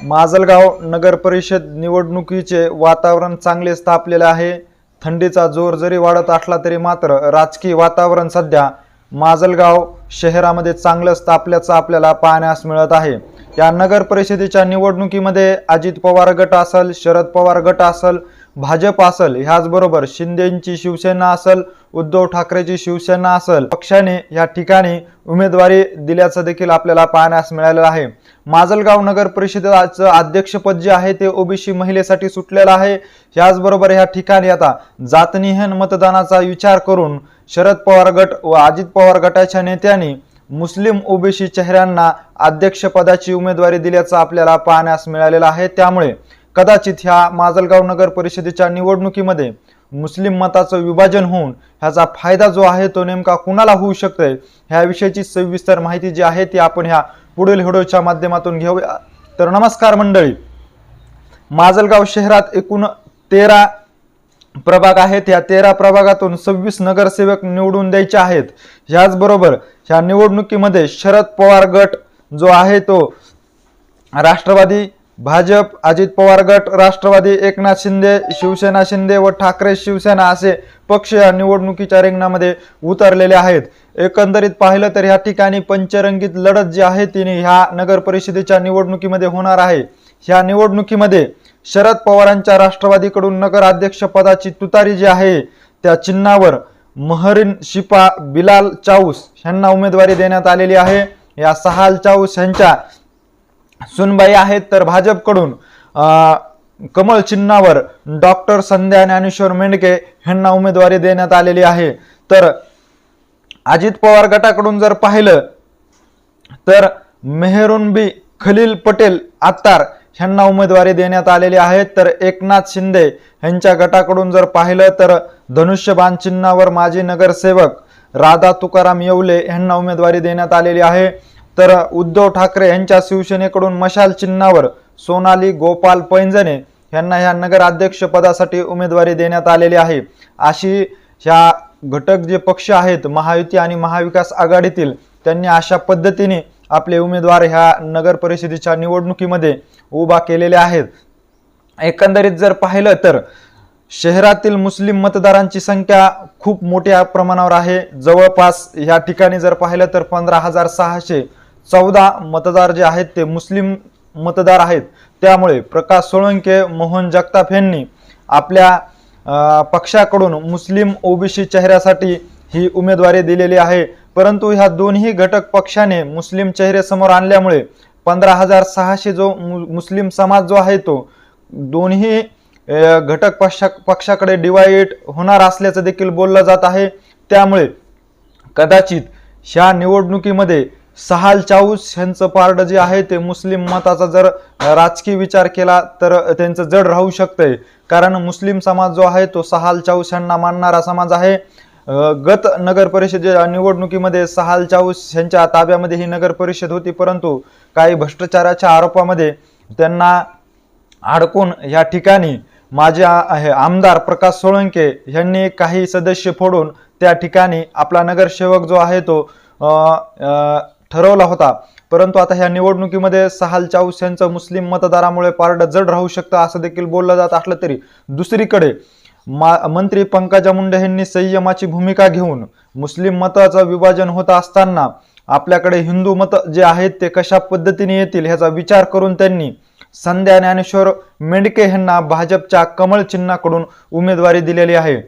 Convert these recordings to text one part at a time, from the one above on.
माजलगाव नगर परिषद निवडणुकीचे वातावरण चांगले तापलेले आहे. थंडीचा जोर जरी वाढत असला तरी मात्र राजकीय वातावरण सध्या माजलगाव शहरामध्ये चांगलंच तापल्याचं आपल्याला पाहण्यास मिळत आहे. या नगर परिषदेच्या निवडणुकीमध्ये अजित पवार गट असल शरद पवार गट असल भाजप असल ह्याचबरोबर शिंदेची शिवसेना असल उद्धव ठाकरेची शिवसेना असल पक्षाने या ठिकाणी उमेदवारी दिल्याचं देखील आपल्याला पाहण्यास मिळालेलं आहे. माजलगाव नगर परिषदेचं अध्यक्षपद जे आहे ते ओबीसी महिलेसाठी सुटलेलं आहे. ह्याचबरोबर ह्या ठिकाणी आता जातनिहन मतदानाचा विचार करून शरद पवार गट व अजित पवार गटाच्या नेत्यांनी मुस्लिम ओबीसी चेहऱ्यांना अध्यक्षपदाची उमेदवारी दिल्याचं आपल्याला पाहण्यास मिळालेलं आहे. त्यामुळे कदाचित ह्या माजलगाव नगर परिषदेच्या निवडणुकीमध्ये मुस्लिम मताचं विभाजन होऊन ह्याचा फायदा जो आहे तो नेमका कुणाला होऊ शकतोय? ह्याविषयीची सविस्तर माहिती जी आहे ती आपण ह्या पुढील व्हिडिओच्या माध्यमातून घेऊया. तर नमस्कार मंडळी. माजलगाव शहरात एकूण तेरा प्रभाग आहेत. या तेरा प्रभागातून सव्वीस नगरसेवक निवडून द्यायचे आहेत. ह्याचबरोबर ह्या निवडणुकीमध्ये शरद पवार गट जो आहे तो राष्ट्रवादी भाजप अजित पवार गट राष्ट्रवादी एकनाथ शिंदे शिवसेना शिंदे व ठाकरे शिवसेना असे पक्ष या निवडणुकीच्या रिंगणामध्ये उतरलेले आहेत. एकंदरीत पाहिलं तर ह्या ठिकाणी पंचरंगीत लढत जी आहे तिने ह्या नगर परिषदेच्या निवडणुकीमध्ये होणार आहे. ह्या निवडणुकीमध्ये शरद पवारांच्या राष्ट्रवादीकडून नगर अध्यक्षपदाची तुतारी जी आहे त्या चिन्हावर महरीन शिपा बिलाल चाऊस यांना उमेदवारी देण्यात आलेली आहे. या सहाल चाऊस यांच्या सुनबाई आहेत तर भाजपकडून कमळ चिन्हावर डॉक्टर संध्या ज्ञानेश्वर मेंढके यांना उमेदवारी देण्यात आलेली आहे. तर अजित पवार गटाकडून जर पाहिलं तर मेहरुनबी खलील पटेल आत्तार ह्यांना उमेदवारी देण्यात आलेली आहे. तर एकनाथ शिंदे यांच्या गटाकडून जर पाहिलं तर धनुष्यबाण चिन्हावर माजी नगरसेवक राधा तुकाराम येवले यांना उमेदवारी देण्यात आलेली आहे. तर उद्धव ठाकरे यांच्या शिवसेनेकडून मशाल चिन्हावर सोनाली गोपाल पैंजणे यांना ह्या नगराध्यक्षपदासाठी उमेदवारी देण्यात आलेली आहे. अशी ह्या घटक जे पक्ष आहेत महायुती आणि महाविकास आघाडीतील त्यांनी अशा पद्धतीने आपले उमेदवार ह्या नगर परिषदेच्या निवडणुकीमध्ये उभा केलेले आहेत. एकंदरीत जर पाहिलं तर शहरातील मुस्लिम मतदारांची संख्या खूप मोठ्या प्रमाणावर आहे. जवळपास या ठिकाणी जर पाहिलं तर पंधरा हजार सहाशे चौदा मतदार जे आहेत ते मुस्लिम मतदार आहेत. त्यामुळे प्रकाश सोळंके मोहन जगताप यांनी आपल्या पक्षाकडून मुस्लिम ओबीसी चेहऱ्यासाठी ही उमेदवारी दिलेली आहे. परंतु ह्या दोन्ही घटक पक्षाने मुस्लिम चेहरे समोर आणल्यामुळे पंधरा हजार सहाशे जो मु- मुस्लिम समाज जो आहे तो दोन्ही घटक पक्षा पक्षाकडे डिवाइड होणार असल्याचं देखील बोललं जात आहे. त्यामुळे कदाचित ह्या निवडणुकीमध्ये सहाल चाऊस ह्यांचं पारड जे आहे ते मुस्लिम मताचा जर राजकीय विचार केला तर त्यांचं जड राहू शकतंय. कारण मुस्लिम समाज जो आहे तो सहाल चाऊस ह्यांना मानणारा समाज आहे. गत नगर परिषदेच्या निवडणुकीमध्ये सहाल चाऊस यांच्या ताब्यामध्ये ही नगर परिषद होती परंतु काही भ्रष्टाचाराच्या आरोपामध्ये त्यांना अडकून या ठिकाणी माझे आहे आमदार प्रकाश सोळंके यांनी काही सदस्य फोडून त्या ठिकाणी आपला नगरसेवक जो आहे तो आ, आ, ठरवला होता. परंतु आता ह्या निवडणुकीमध्ये सहाल चाऊस यांचं मुस्लिम मतदारामुळे पारड जड राहू शकतं असं देखील बोललं जात असलं तरी दुसरीकडे मा मंत्री पंकजा मुंडे यांनी संयमाची भूमिका घेऊन मुस्लिम मताचं विभाजन होत असताना आपल्याकडे हिंदू मत जे आहेत ते कशा पद्धतीने येतील ह्याचा विचार करून त्यांनी संध्या ज्ञानेश्वर मेंढके यांना भाजपच्या कमळ चिन्हाकडून उमेदवारी दिलेली आहे.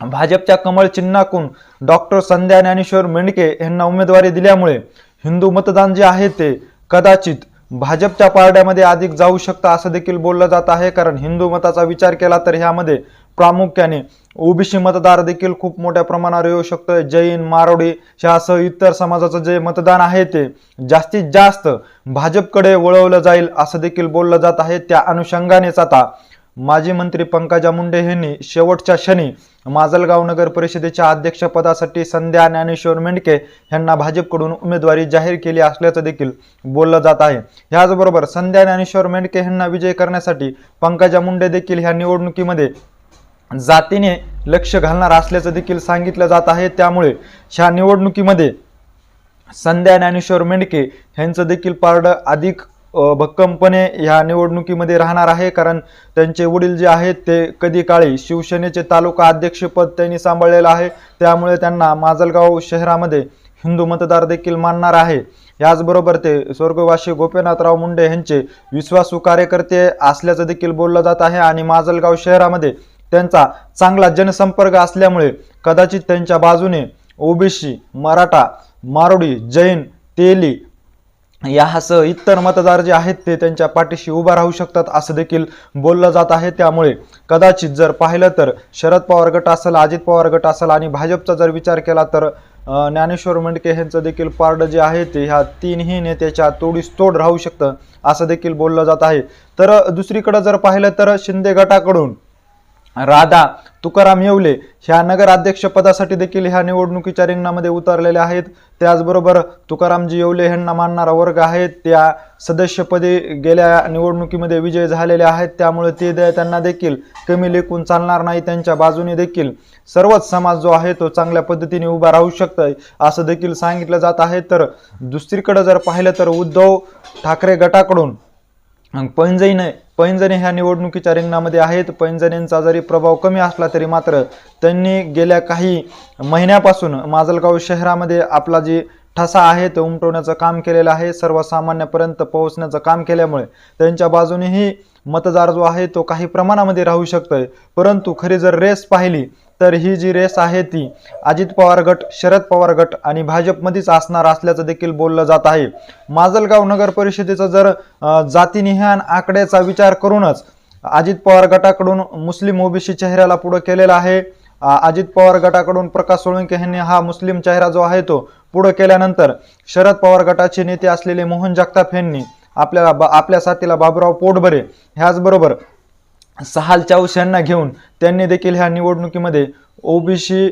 भाजपच्या कमळ चिन्हाकून डॉक्टर संध्या ज्ञानेश्वर मेंढके यांना उमेदवारी दिल्यामुळे हिंदू मतदान जे आहे ते कदाचित भाजपच्या पारड्यामध्ये अधिक जाऊ शकतं असं देखील बोललं जात आहे. कारण हिंदू मताचा विचार केला तर ह्यामध्ये प्रामुख्याने ओबीसी मतदार देखील खूप मोठ्या प्रमाणावर येऊ शकतो जैन मारोडी ह्यासह इतर समाजाचं जे मतदान आहे ते जास्तीत जास्त भाजपकडे वळवलं जाईल असं देखील बोललं जात आहे. त्या अनुषंगानेच आता माजी मंत्री पंकजा मुंडे यांनी शेवटच्या क्षणी माजलगाव नगर परिषदेच्या अध्यक्षपदासाठी संध्या ज्ञानेश्वर मेंडके यांना भाजपकडून उमेदवारी जाहीर केली असल्याचं देखील बोललं जात आहे. ह्याचबरोबर संध्या ज्ञानेश्वर मेंडके यांना विजय करण्यासाठी पंकजा मुंडे देखील ह्या निवडणुकीमध्ये जातीने लक्ष घालणार असल्याचं देखील सांगितलं जात आहे. त्यामुळे ह्या निवडणुकीमध्ये संध्या ज्ञानेश्वर मेंडके यांचं देखील पारडं अधिक भक्कमपणे ह्या निवडणुकीमध्ये राहणार आहे कारण त्यांचे वडील जे आहेत ते कधी काळी शिवसेनेचे तालुका अध्यक्षपद त्यांनी सांभाळलेलं आहे. त्यामुळे त्यांना माजलगाव शहरामध्ये हिंदू मतदार देखील मानणार आहे. याचबरोबर ते स्वर्गवासी गोपीनाथराव मुंडे यांचे विश्वासू कार्यकर्ते असल्याचं देखील बोललं जात आहे आणि माजलगाव शहरामध्ये त्यांचा चांगला जनसंपर्क असल्यामुळे कदाचित त्यांच्या बाजूने ओबीसी मराठा मारोडी जैन तेली यासह इतर मतदार जे आहेत ते त्यांच्या पाठीशी उभा राहू शकतात असं देखील बोललं जात आहे. त्यामुळे कदाचित जर पाहिलं तर शरद पवार गट असेल अजित पवार गट असेल आणि भाजपचा जर विचार केला तर ज्ञानेश्वर मंडके यांचं देखील पारड जे आहे ते ह्या तीनही नेत्याच्या तोडीस तोड राहू शकतं असं देखील बोललं जात आहे. तर दुसरीकडं जर पाहिलं तर शिंदे गटाकडून राधा तुकाराम येवले ह्या नगराध्यक्षपदासाठी देखील ह्या निवडणुकीच्या रिंगणामध्ये उतरलेले आहेत. त्याचबरोबर तुकारामजी येवले यांना मानणारा वर्ग आहे. त्या सदस्यपदी गेल्या निवडणुकीमध्ये विजय झालेले आहेत. त्यामुळे ते त्यांना देखील कमी लेखून चालणार नाही. त्यांच्या बाजूने देखील सर्वच समाज जो आहे तो चांगल्या पद्धतीने उभा राहू शकतोय असं देखील सांगितलं जात आहे. तर दुसरीकडे जर पाहिलं तर उद्धव ठाकरे गटाकडून पैंजईने पैंजणे ह्या निवडणुकीच्या रिंगणामध्ये आहेत. पैंजणेंचा जरी प्रभाव कमी असला तरी मात्र त्यांनी गेल्या काही महिन्यापासून माजलगाव शहरामध्ये आपला जी ठसा आहे तो उमटवण्याचं काम केलेलं आहे. सर्वसामान्यापर्यंत पोहोचण्याचं काम केल्यामुळे त्यांच्या बाजूनेही मतदार जो आहे तो काही प्रमाणामध्ये राहू शकतोय. परंतु खरी जर रेस पाहिली तर ही जी रेस आहे ती अजित पवार गट शरद पवार गट आणि भाजपमध्येच असणार असल्याचं देखील बोललं जात आहे. माजलगाव नगर परिषदेचा जर जातीनिहान आकड्याचा विचार करूनच अजित पवार गटाकडून मुस्लिम ओबीसी चेहऱ्याला पुढं केलेला आहे अजित पवार गटाकडून प्रकाश सोळंके यांनी हा मुस्लिम चेहरा जो आहे तो पुढे केल्यानंतर शरद पवार गटाचे नेते असलेले मोहन जगताप यांनी आपल्याला बा- आपल्या साथीला बाबुराव पोटभरे ह्याचबरोबर सहाल चाऊस यांना घेऊन त्यांनी देखील ह्या निवडणुकीमध्ये ओबीसी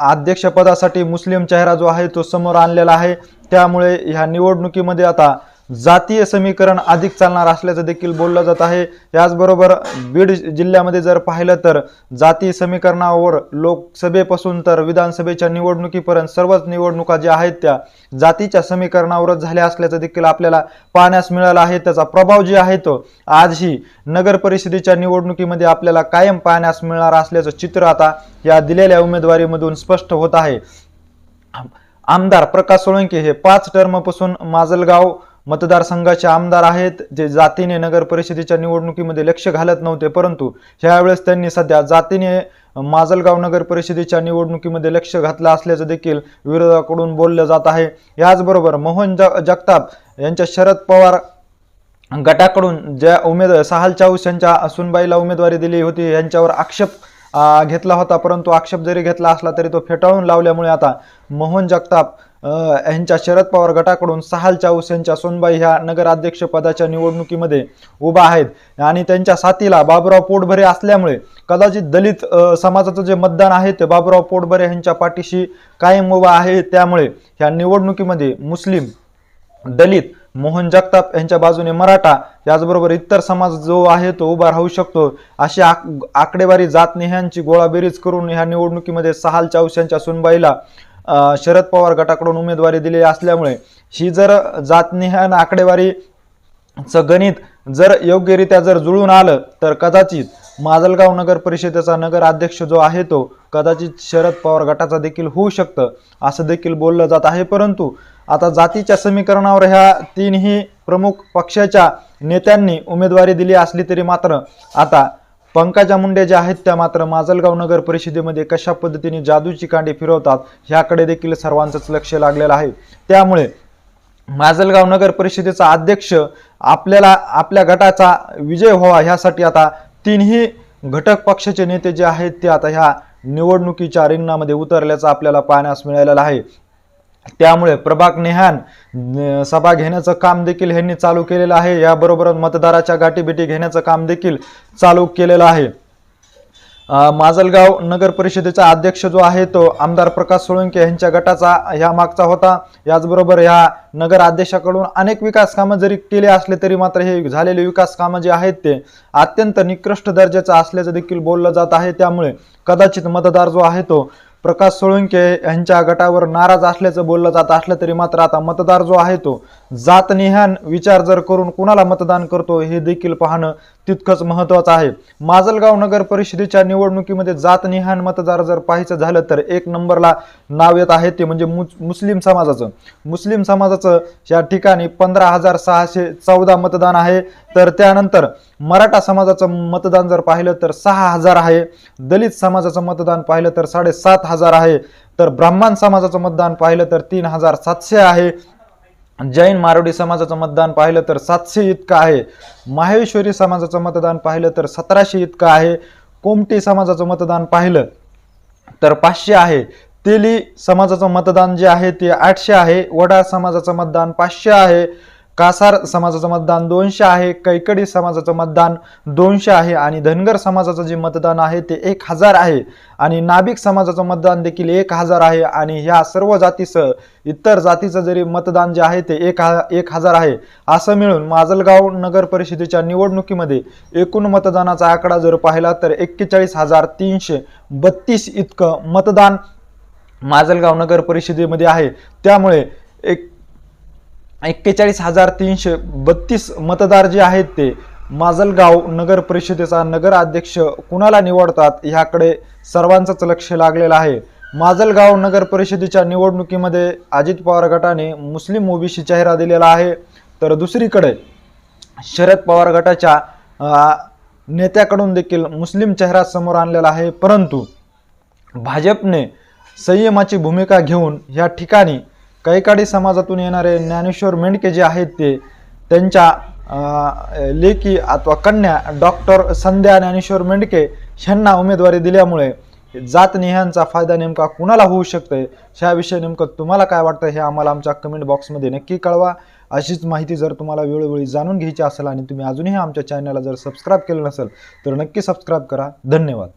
अध्यक्षपदासाठी मुस्लिम चेहरा जो आहे तो समोर आणलेला आहे. त्यामुळे ह्या निवडणुकीमध्ये आता जातीय समीकरण अधिक चालणार असल्याचं देखील बोललं जात आहे. याचबरोबर बीड जिल्ह्यामध्ये जर पाहिलं तर जातीय समीकरणावर लोकसभेपासून तर विधानसभेच्या निवडणुकीपर्यंत सर्वच निवडणुका ज्या आहेत त्या जातीच्या समीकरणावरच झाल्या असल्याचं देखील आपल्याला पाहण्यास मिळालं आहे. त्याचा प्रभाव जे आहे तो आजही नगर परिषदेच्या निवडणुकीमध्ये आपल्याला कायम पाहण्यास मिळणार असल्याचं चित्र आता या दिलेल्या उमेदवारीमधून स्पष्ट होत आहे. आमदार प्रकाश सोळंके हे पाच टर्मपासून माजलगाव मतदारसंघाचे आमदार आहेत जे जातीने नगर परिषदेच्या निवडणुकीमध्ये लक्ष घालत नव्हते परंतु ह्यावेळेस त्यांनी सध्या जातीने माजलगाव नगर परिषदेच्या निवडणुकीमध्ये लक्ष घातलं असल्याचं देखील विरोधाकडून बोललं जात आहे. याचबरोबर मोहन ज जगताप यांच्या शरद पवार गटाकडून ज्या उमेद सहाल चाऊस यांच्या सुनबाईला उमेदवारी दिली होती यांच्यावर आक्षेप घेतला होता परंतु आक्षेप जरी घेतला असला तरी तो फेटाळून लावल्यामुळे आता मोहन जगताप यांच्या शरद पवार गटाकडून सहाल चाऊस यांच्या सोनबाई ह्या नगराध्यक्ष पदाच्या निवडणुकीमध्ये उभा आहेत. आणि त्यांच्या साथीला बाबुराव पोटभरे असल्यामुळे कदाचित दलित समाजाचं जे मतदान आहे ते बाबुराव पोटभरे यांच्या पाठीशी कायम उभा आहे. त्यामुळे ह्या निवडणुकीमध्ये मुस्लिम दलित मोहन जगताप यांच्या बाजूने मराठा याचबरोबर इतर समाज जो आहे तो उभा राहू शकतो. अशी आक आकडेवारी जातनिह्यांची गोळाबेरीज करून ह्या निवडणुकीमध्ये सहाल चाऊस यांच्या सुनबाईला शरद पवार गटाकडून उमेदवारी दिली असल्यामुळे ही जर जातनिहान आकडेवारी चं गणित जर योग्यरित्या जर जुळून आलं तर कदाचित माजलगाव नगर परिषदेचा नगर अध्यक्ष जो आहे तो कदाचित शरद पवार गटाचा देखील होऊ शकतं असं देखील बोललं जात आहे. परंतु आता जातीच्या समीकरणावर ह्या तीनही प्रमुख पक्षाच्या नेत्यांनी उमेदवारी दिली असली तरी मात्र आता पंकजा मुंडे ज्या आहेत त्या मात्र माजलगाव नगर परिषदेमध्ये कशा पद्धतीने जादूची कांडी फिरवतात ह्याकडे देखील सर्वांचंच लक्ष लागलेलं आहे. त्यामुळे माजलगाव नगर परिषदेचा अध्यक्ष आपल्याला आपल्या गटाचा विजय व्हावा ह्यासाठी आता तीनही घटक पक्षाचे नेते जे आहेत ते आता ह्या निवडणुकीच्या रिंगणामध्ये उतरल्याचं आपल्याला पाहण्यास मिळालेलं आहे. त्यामुळे प्रभाग नेहान सभा घेण्याचं काम देखील ह्यांनी चालू केलेलं आहे. याबरोबरच मतदाराच्या गाठीभेटी घेण्याचं काम देखील चालू केलेलं आहे. माजलगाव नगर परिषदेचा अध्यक्ष जो आहे तो आमदार प्रकाश सोळंके यांच्या गटाचा ह्या मागचा होता. याचबरोबर ह्या नगर अध्यक्षाकडून अनेक विकास कामं जरी केले असले तरी मात्र हे झालेले विकास कामं जे आहेत ते अत्यंत निकृष्ट दर्जाचं असल्याचं देखील बोललं जात आहे. त्यामुळे कदाचित मतदार जो आहे तो प्रकाश सोळंके यांच्या गटावर नाराज असल्याचं बोललं जात असलं तरी मात्र आता मतदार जो आहे तो जातनिहान विचार जर करून कुणाला मतदान करतो हे देखील पाहणं तितकंच महत्त्वाचं आहे. माजलगाव नगर परिषदेच्या निवडणुकीमध्ये जातनिहान मतदार जर पाहायचं झालं तर एक नंबरला नाव येत आहे ते म्हणजे मुस्लिम समाजाचं. मुस्लिम समाजाचं या ठिकाणी पंधरा हजार सहाशे चौदा मतदान आहे. तर त्यानंतर मराठा समाजाचं मतदान जर पाहिलं तर सहा हजार आहे. दलित समाजाचं मतदान पाहिलं तर साडेसात हजार आहे. तर ब्राह्मण समाजाचं मतदान पाहिलं तर तीन हजार सातशे आहे. जैन मारवाडी समाजाचं मतदान पाहिलं तर सातशे इतकं आहे. माहेश्वरी समाजाचं मतदान पाहिलं तर सतराशे इतकं आहे. कोमटी समाजाचं मतदान पाहिलं तर पाचशे आहे. तेली समाजाचं मतदान जे आहे ते आठशे आहे. वडा समाजाचं मतदान पाचशे आहे. कासार समाजाचं मतदान दोनशे आहे कैकडी समाजाचं मतदान दोनशे आहे आणि धनगर समाजाचं जे मतदान आहे ते एक हजार आहे. आणि नाभिक समाजाचं मतदान देखील एक हजार आहे आणि ह्या सर्व जातीसह इतर जातीचं जरी मतदान जे आहे ते एक हा एक हजार आहे. असं मिळून माजलगाव नगर परिषदेच्या निवडणुकीमध्ये एकूण मतदानाचा आकडा जर पाहिला तर एक्केचाळीस हजार तीनशे बत्तीस इतकं मतदान माजलगाव नगर परिषदेमध्ये आहे. त्यामुळे एक एक्केचाळीस हजार तीनशे बत्तीस मतदार जे आहेत ते माजलगाव नगर परिषदेचा नगर अध्यक्ष कुणाला निवडतात ह्याकडे सर्वांचंच लक्ष लागलेलं आहे. माजलगाव नगर परिषदेच्या निवडणुकीमध्ये अजित पवार गटाने मुस्लिम ओबीसी चेहरा दिलेला आहे. तर दुसरीकडे शरद पवार गटाच्या नेत्याकडून देखील मुस्लिम चेहरा समोर आणलेला आहे. परंतु भाजपने संयमाची भूमिका घेऊन या ठिकाणी कैकाडी समाजातून येणारे ज्ञानेश्वर मेंढके जे आहेत ते त्यांच्या लेखी लेकी अथवा कन्या डॉक्टर संध्या ज्ञानेश्वर मेंढके यांना उमेदवारी दिल्यामुळे जातनिहांचा फायदा नेमका कुणाला होऊ शकतोय? ह्याविषयी नेमकं तुम्हाला काय वाटतं हे आम्हाला आमच्या कमेंट बॉक्समध्ये नक्की कळवा. अशीच माहिती जर तुम्हाला वेळोवेळी जाणून घ्यायची असेल आणि तुम्ही अजूनही आमच्या चॅनलला जर सबस्क्राईब केलं नसेल तर नक्की सबस्क्राईब करा. धन्यवाद.